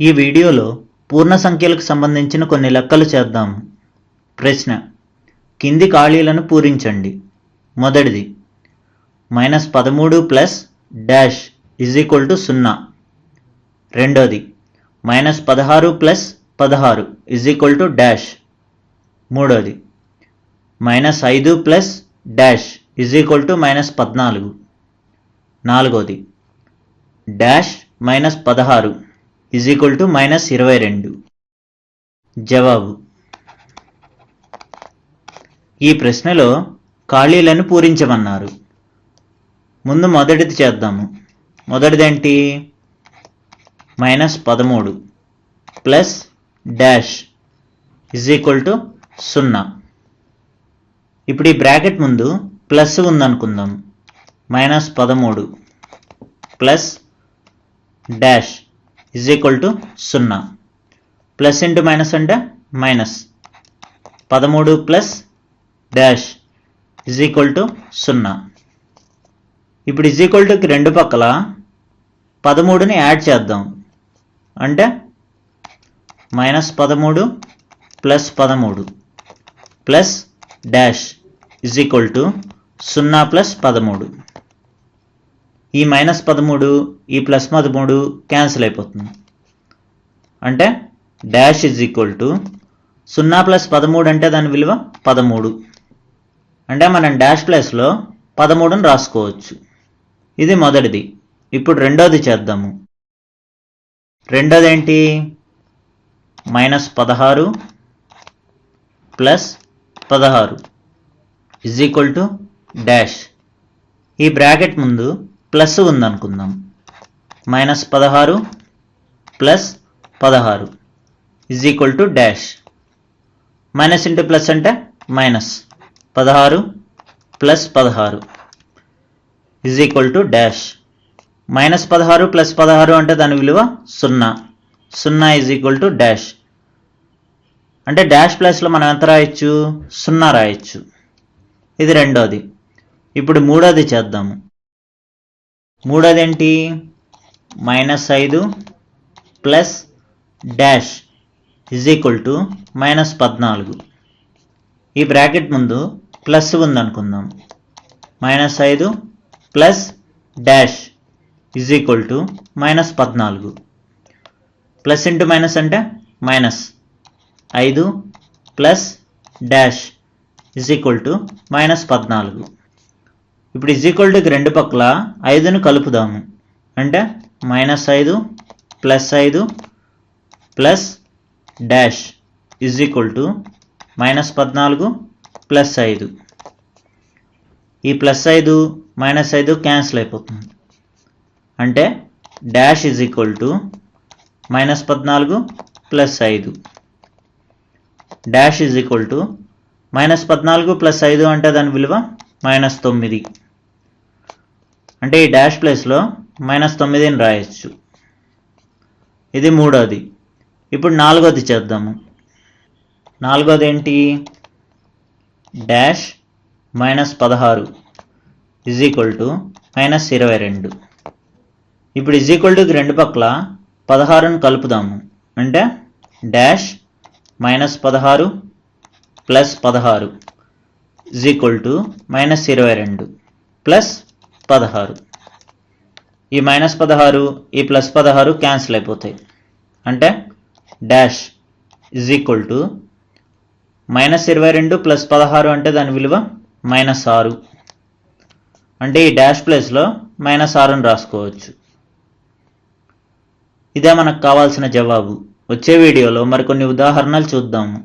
ఈ వీడియోలో పూర్ణ సంఖ్యలకు సంబంధించిన కొన్ని లెక్కలు చేద్దాం. ప్రశ్న కింది ఖాళీలను పూరించండి. మొదటిది మైనస్ పదమూడు plus dash is equal to సున్నా. రెండోది మైనస్ పదహారు ప్లస్ పదహారు ఇజ్ ఈక్వల్ టు డాష్. మూడోది మైనస్ ఐదు plus dash is equal to minus పద్నాలుగు. నాలుగోది డాష్ మైనస్ పదహారు. ఈజ్ ఈక్వల్ టు మైనస్ ఇరవై రెండు జవాబు. ఈ ప్రశ్నలో ఖాళీలను పూరించమన్నారు. ముందు మొదటిది చేద్దాము. మొదటిదేంటి? మైనస్ పదమూడు plus dash is equal to సున్నా. ఇప్పుడు ఈ బ్రాకెట్ ముందు ప్లస్ ఉందనుకుందాం. మైనస్ పదమూడు plus dash is equal to సున్నా. ప్లస్ ఇంటూ మైనస్ అంటే మైనస్ పదమూడు plus dash is equal to సున్నా. ఇప్పుడు ఇజ్ ఈక్వల్ టుకి రెండు పక్కల పదమూడుని యాడ్ చేద్దాం. అంటే మైనస్ పదమూడు ప్లస్ పదమూడు plus dash is equal to సున్నా ప్లస్ పదమూడు. ఈ మైనస్ పదమూడు ఈ ప్లస్ పదమూడు క్యాన్సిల్ అయిపోతుంది. అంటే డాష్ ఇజ్ ఈక్వల్ టు సున్నా ప్లస్ పదమూడు అంటే దాని విలువ పదమూడు. అంటే మనం డాష్ ప్లస్లో పదమూడుని రాసుకోవచ్చు. ఇది మొదటిది. ఇప్పుడు రెండోది చేద్దాము. రెండోది ఏంటి మైనస్ పదహారు ప్లస్ పదహారు ఇజ్ ఈక్వల్ టు డాష్. ఈ బ్రాకెట్ ముందు ప్లస్ ఉందనుకుందాం. మైనస్ పదహారు ప్లస్ పదహారు. Is equal to dash minus into plus అంటే మైనస్ పదహారు ప్లస్ పదహారు. Is equal to dash minus పదహారు ప్లస్ పదహారు అంటే దాని విలువ సున్నా. సున్నా ఇజ్ ఈక్వల్ టు డాష్ అంటే డాష్ ప్లస్లో మనం ఎంత రాయొచ్చు? సున్నా రాయొచ్చు. ఇది రెండోది. ఇప్పుడు మూడోది చేద్దాము. మూడోదేంటి? మైనస్ ఐదు plus dash is equal to minus పద్నాలుగు. ఈ బ్రాకెట్ ముందు ప్లస్ ఉందనుకుందాం. మైనస్ ఐదు plus dash is equal to minus పద్నాలుగు. ప్లస్ ఇంటూ మైనస్ అంటే మైనస్. ఐదు plus dash is equal to minus పద్నాలుగు. ఇప్పుడు ఇజ్ ఈక్వల్ టుకి రెండు పక్కల ఐదును కలుపుదాము. అంటే మైనస్ ఐదు ప్లస్ ఐదు plus dash is equal to minus పద్నాలుగు ప్లస్ ఐదు. ఈ ప్లస్ ఐదు మైనస్ ఐదు క్యాన్సిల్ అయిపోతుంది. అంటే dash is equal to minus పద్నాలుగు ప్లస్ ఐదు. Dash is equal to minus పద్నాలుగు ప్లస్ ఐదు అంటే దాని విలువ మైనస్ తొమ్మిది. అంటే ఈ డాష్ ప్లేస్లో మైనస్ తొమ్మిదిని రాయొచ్చు. ఇది మూడోది. ఇప్పుడు నాలుగోది చేద్దాము. నాలుగోది ఏంటి? డాష్ మైనస్ పదహారు ఇజ్ ఈక్వల్ టు మైనస్ ఇరవై రెండు. ఇప్పుడు ఇజ్ ఈక్వల్ టుకి రెండు పక్కల పదహారును కలుపుదాము. అంటే డాష్ మైనస్ పదహారు ప్లస్ పదహారు. ఇజ్ ఈక్వల్ టు మైనస్ ఇరవై రెండు ప్లస్ పదహారు ఈ మైనస్ పదహారు ఈ ప్లస్ పదహారు క్యాన్సిల్ అయిపోతాయి. అంటే dash is equal to minus ఇరవై రెండు ప్లస్ పదహారు అంటే దాని విలువ మైనస్ ఆరు అంటే ఈ డాష్ ప్లేస్లో మైనస్ ఆరుని రాసుకోవచ్చు. ఇదే మనకు కావాల్సిన జవాబు. వచ్చే వీడియోలో మరికొన్ని ఉదాహరణలు చూద్దాము.